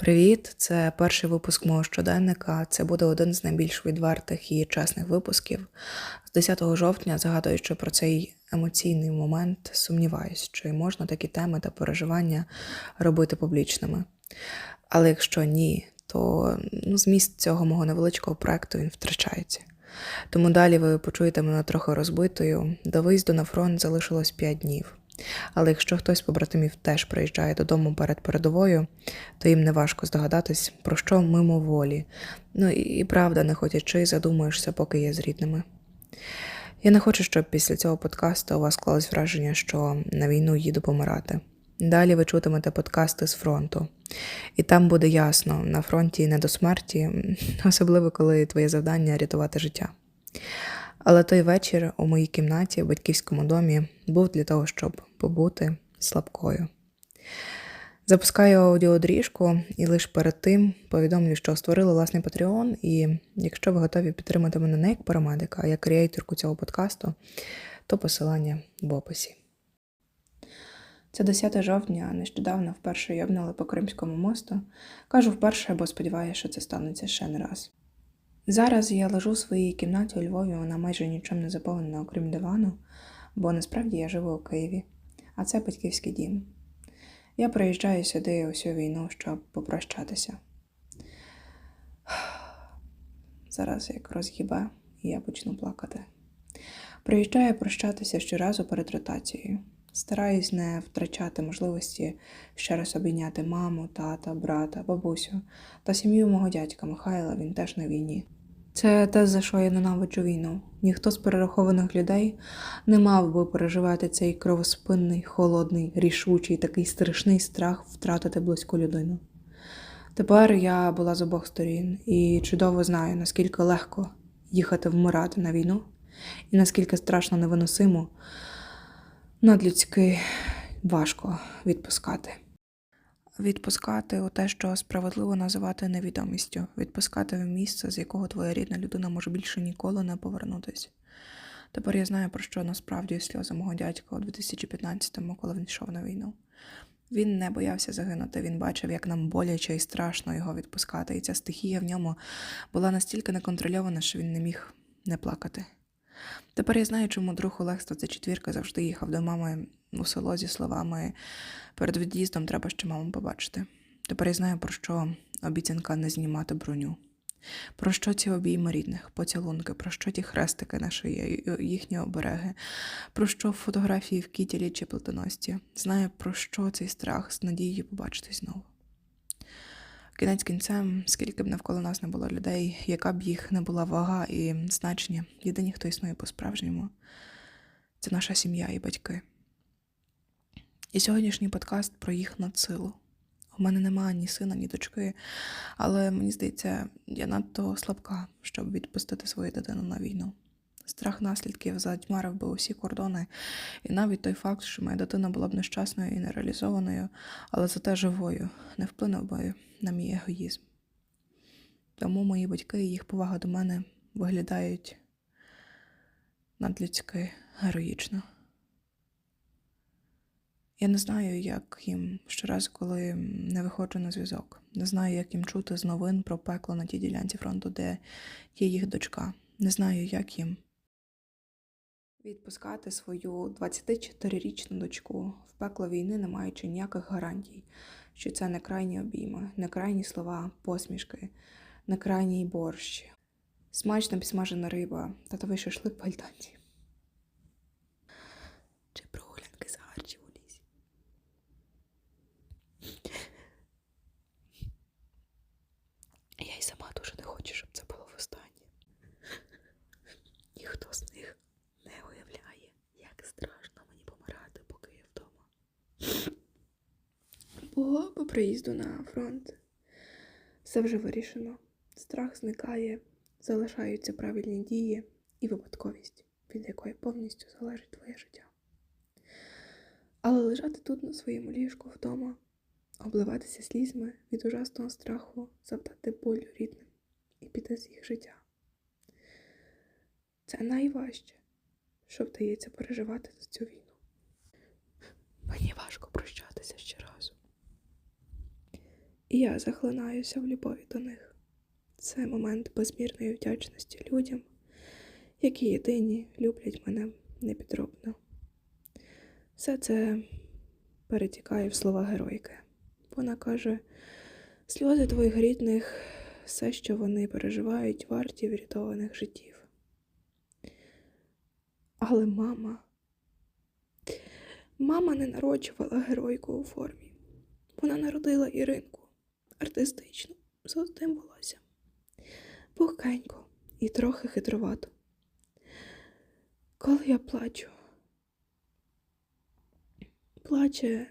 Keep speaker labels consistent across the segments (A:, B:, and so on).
A: Привіт! Це перший випуск мого щоденника. Це буде один з найбільш відвертих і чесних випусків. З 10 жовтня, згадуючи про цей емоційний момент, сумніваюсь, чи можна такі теми та переживання робити публічними. Але якщо ні, то ну, зміст цього мого невеличкого проекту він втрачається. Тому далі ви почуєте мене трохи розбитою. До виїзду на фронт залишилось 5 днів. Але якщо хтось з побратимів теж приїжджає додому перед передовою, то їм не важко здогадатись, про що мимоволі. Ну і, і правда, не хотячи, задумуєшся, поки є з рідними. Я не хочу, щоб після цього подкасту у вас склалось враження, що на війну їду помирати. Далі ви чутимете подкасти з фронту. І там буде ясно, на фронті не до смерті, особливо коли твоє завдання рятувати життя. Але той вечір у моїй кімнаті в батьківському домі був для того, щоб побути слабкою. Запускаю аудіодріжку і лише перед тим повідомлю, що створила власний Patreon, і якщо ви готові підтримати мене не як парамедика, а як креаторку цього подкасту, то посилання в описі. Це 10 жовтня, нещодавно вперше йобнули по Кримському мосту. Кажу вперше, бо сподіваюся, що це станеться ще не раз. Зараз я лежу в своїй кімнаті у Львові, вона майже нічим не заповнена, окрім дивану, бо насправді я живу у Києві, а це батьківський дім. Я приїжджаю сюди усю війну, щоб попрощатися. Зараз як роз'їбе, і я почну плакати. Приїжджаю прощатися щоразу перед ротацією. Стараюсь не втрачати можливості ще раз обійняти маму, тата, брата, бабусю та сім'ю мого дядька Михайла, він теж на війні. Це те, за що я ненавиджу війну. Ніхто з перерахованих людей не мав би переживати цей кровоспинний, холодний, рішучий, такий страшний страх втратити близьку людину. Тепер я була з обох сторін і чудово знаю, наскільки легко їхати вмирати на війну, і наскільки страшно невиносимо надлюдськи важко відпускати. Відпускати у те, що справедливо називати невідомістю, відпускати в місце, з якого твоя рідна людина може більше ніколи не повернутися. Тепер я знаю, про що насправді сльози мого дядька у 2015-му, коли він йшов на війну. Він не боявся загинути, він бачив, як нам боляче і страшно його відпускати, і ця стихія в ньому була настільки неконтрольована, що він не міг не плакати. Тепер я знаю, чому друг Олег четвірка завжди їхав до мами у село зі словами перед від'їздом треба ще маму побачити. Тепер я знаю, про що обіцянка не знімати броню. Про що ці обійми рідних, поцілунки, про що ті хрестики на шиї, їхні обереги, про що фотографії в кітілі чи плетеності. Знаю, про що цей страх з надією побачити знову. Кінець кінцем, скільки б навколо нас не було людей, яка б їх не була вага і значення, єдині, хто існує по-справжньому, це наша сім'я і батьки. І сьогоднішній подкаст про їх надсилу. У мене немає ні сина, ні дочки, але мені здається, я надто слабка, щоб відпустити свою дитину на війну. Страх наслідків затьмарив би усі кордони, і навіть той факт, що моя дитина була б нещасною і нереалізованою, але зате живою, не вплинув би на мій егоїзм. Тому мої батьки і їх повага до мене виглядають надлюдськи героїчно. Я не знаю, як їм щораз, коли не виходжу на зв'язок. Не знаю, як їм чути з новин про пекло на тій ділянці фронту, де є їх дочка. Не знаю, як їм відпускати свою 24-річну дочку в пекло війни, не маючи ніяких гарантій, що це не крайні обійми, не крайні слова, посмішки, не крайній борщ, смачна підсмажена риба, татовий шашлик в альтанці. Чи прогулянки з харчів у лісі. Я й сама дуже не хочу, щоб це було востаннє. Ніхто з них не уявляє, як страшно мені помирати, поки я вдома. Бо по приїзду на фронт все вже вирішено. Страх зникає, залишаються правильні дії і випадковість, від якої повністю залежить твоє життя. Але лежати тут на своєму ліжку вдома, обливатися слізьми від ужасного страху, завдати болю рідним і піти з їх життя. Це найважче, що вдається переживати за цю війну. Мені важко прощатися ще разу. І я захлинаюся в любові до них. Це момент безмірної вдячності людям, які єдині люблять мене непідробно. Все це перетікає в слова геройки. Вона каже: сльози твоїх рідних, все, що вони переживають, варті врятованих життів. Але мама. Мама не народжувала геройку у формі. Вона народила Іринку артистичну, з золотим волоссям. Пухкенько і трохи хитровато. Коли я плачу, плаче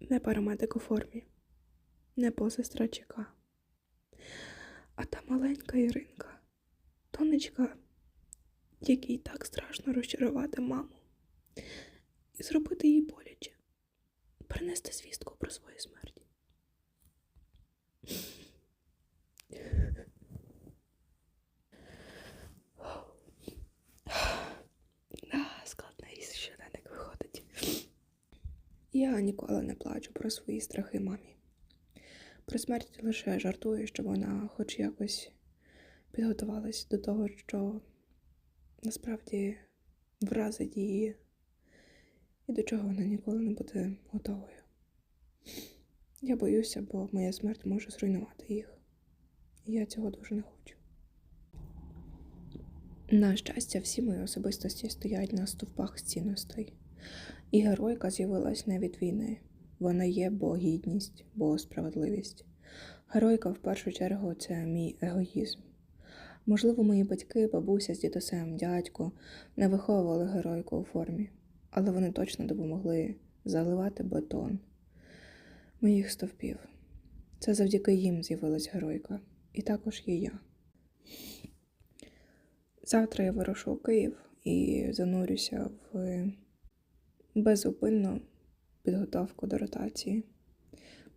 A: не парамедик у формі, не посестра ЧК, а та маленька Іринка, тонечка, якій так страшно розчарувати маму і зробити їй боляче, принести звістку про свою смерть. Да, складний щоденник виходить. Я ніколи не плачу про свої страхи мамі. Про смерть лише жартую, щоб вона хоч якось підготувалась до того, що насправді вразить її і до чого вона ніколи не буде готовою. Я боюся, бо моя смерть може зруйнувати їх. І я цього дуже не хочу. На щастя, всі мої особистості стоять на стовпах з цінностей. І геройка з'явилась не від війни. Вона є бо гідність, бо справедливість. Геройка в першу чергу це мій егоїзм. Можливо, мої батьки, бабуся з дідусем, дядько не виховували геройку у формі, але вони точно допомогли заливати бетон моїх стовпів. Це завдяки їм з'явилась геройка, і також є я. Завтра я вирушу у Київ і занурюся в безупинну підготовку до ротації.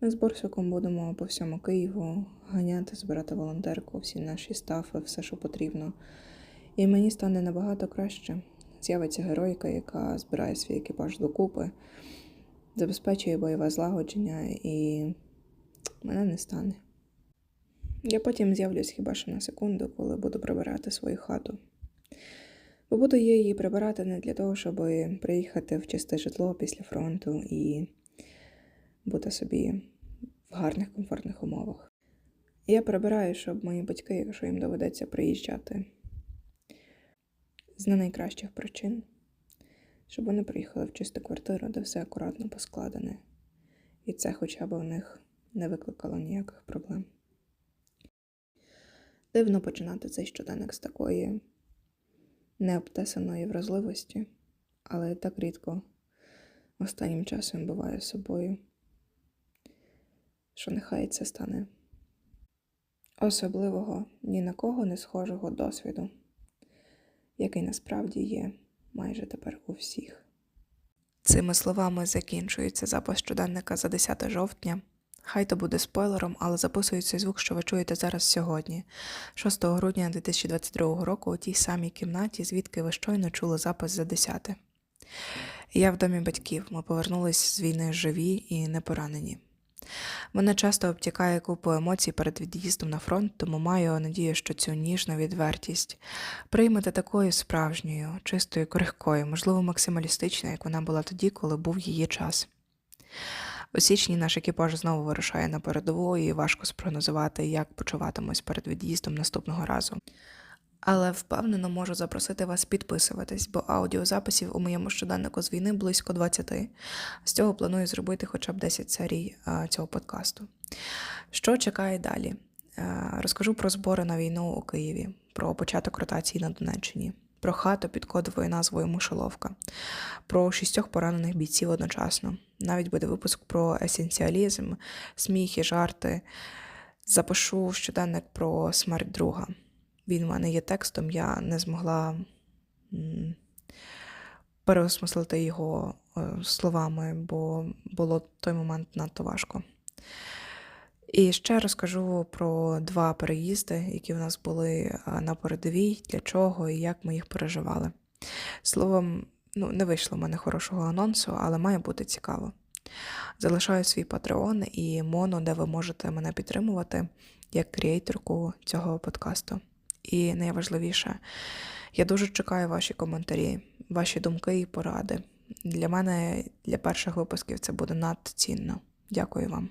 A: Ми з Борсуком будемо по всьому Києву ганяти, збирати волонтерку, всі наші стафи, все, що потрібно. І мені стане набагато краще. З'явиться геройка, яка збирає свій екіпаж докупи, забезпечує бойове злагодження і мене не стане. Я потім з'явлюсь хіба що на секунду, коли буду прибирати свою хату. Бо буду я її прибирати не для того, щоб приїхати в чисте житло після фронту і бути собі в гарних, комфортних умовах. Я прибираю, щоб мої батьки, якщо їм доведеться приїжджати з не найкращих причин, щоб вони приїхали в чисту квартиру, де все акуратно поскладене, і це хоча б у них не викликало ніяких проблем. Дивно починати цей щоденник з такої необтесаної вразливості, але так рідко останнім часом буває собою, що нехай це стане особливого ні на кого не схожого досвіду, який насправді є майже тепер у всіх. Цими словами закінчується запис щоденника за 10 жовтня. Хай то буде спойлером, але записую цей звук, що ви чуєте зараз сьогодні, 6 грудня 2022 року, у тій самій кімнаті, звідки ви щойно чули запис за 10. Я в домі батьків. Ми повернулись з війни живі і не поранені. Мене часто обтікає купу емоцій перед від'їздом на фронт, тому маю надію, що цю ніжну відвертість приймете такою справжньою, чистою, крихкою, можливо, максималістичною, як вона була тоді, коли був її час. У січні наш екіпаж знову вирушає на передову і важко спрогнозувати, як почуватимусь перед від'їздом наступного разу. Але впевнено можу запросити вас підписуватись, бо аудіозаписів у моєму щоденнику з війни близько 20. З цього планую зробити хоча б 10 серій а, цього подкасту. Що чекає далі? Е, Розкажу про збори на війну у Києві, про початок ротації на Донеччині, про хату під кодовою назвою Мишоловка, про шістьох поранених бійців одночасно. Навіть буде випуск про есенціалізм, сміх і жарти. Запишу щоденник про смерть друга. Він в мене є текстом, я не змогла переосмислити його е, словами, бо було в той момент надто важко. І ще розкажу про два переїзди, які в нас були е, на передовій, для чого і як ми їх переживали. Словом, ну, не вийшло в мене хорошого анонсу, але має бути цікаво. Залишаю свій патреон і моно, де ви можете мене підтримувати як кріейторку цього подкасту. І найважливіше, я дуже чекаю ваші коментарі, ваші думки і поради. Для мене для перших випусків це буде надто цінно. Дякую вам.